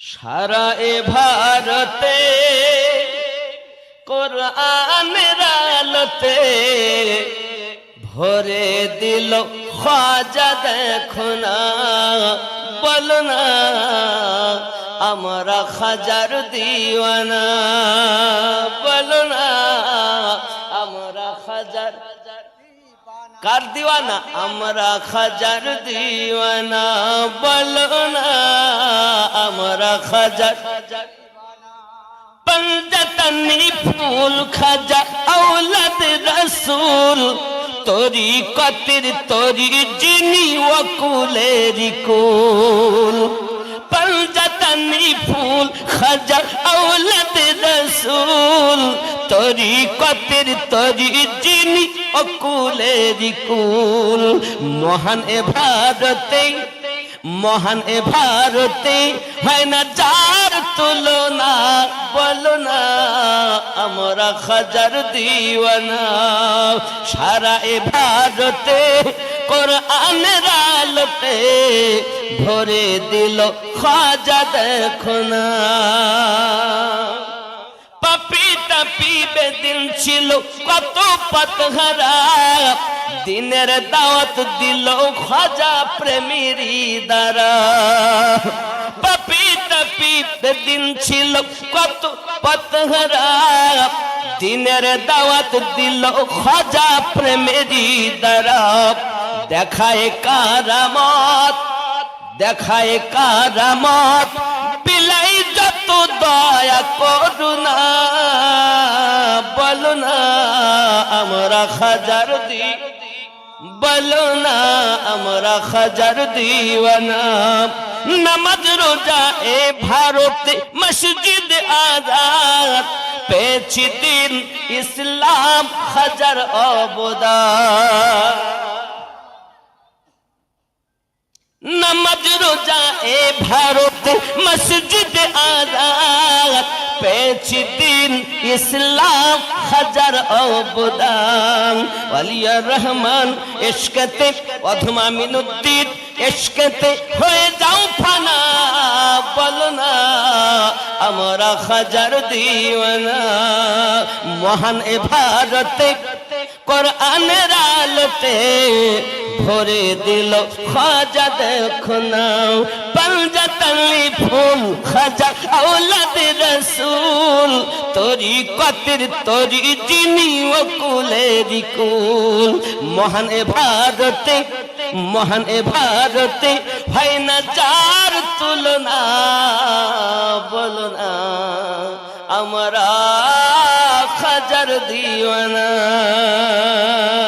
সারা এ ভারতে কোরআনের আলোতে ভরে দিল খাজা দেখো না বল না, আমরা খাজার দিওয়ানা। বল না, আমরা খাজার কার দিওয়ানা? আমরা খাজার দিওয়ানা। বলো না। খাজা। পঞ্জতনি ফুল খাজা, ঔলাদ রসুল। তোরি কতির তোরি জিনি ওকুলেরি কুল। পঞ্জতনি ফুল খাজা, ঔলাদ রসুল। তোরি কতির তোরি জিনি ওকুলেরি কুল। মহান এ ভারতে মহান এ ভারতে হয় না যার তুলনা, বলো না, আমরা খাজার দিওয়ানা। সারা এ ভারতে কোরআনের আলোতে ভরে দিল খাজা দেখো না। পাপি তাপি বেদিন ছিল কত পথহারা দিনের দাওয়াত দিল খাজা প্রেমীরি দ্বারা। পাপি তাপি বেদিন ছিল কত পথহারা দিনের দাওয়াত দিল খাজা প্রেমেরি দ্বারা। দেখায় কারামত দেখায় কারামত, বিলাই যত দয়া করুণা বলো না আমরা খাজার দি বলো না, আমরা খাজার দিওয়ানা। নামাজ রোজা এ ভারতে মসজিদ আজাদ। পেয়েছি দিন ইসলাম হাজার অবদান। নমাজ রোজা এ ভারত মসজিদ পেয়েছি দিন ইসলাম হাজার অবদান। আলিয়া রহমান, এশকতে অধমা মিনুদ্দিন এশকতে হয়ে যাও ফানা, বলো না, আমরা হাজার দিওয়ানা। মহান এ ভারতে কোরআনের আলোতে ভরে দিল খাজা দেখো না পাঞ্জাতালি ফুল খাজা আওলাদ রসুল, তোরি কতির, তোরি জিনি ও কুলেরি কুল। মহান এ ভারতে, মহান এ ভারতে হয় না যার তুলনা, বলো না, আমরা খাজার দিওয়ানা।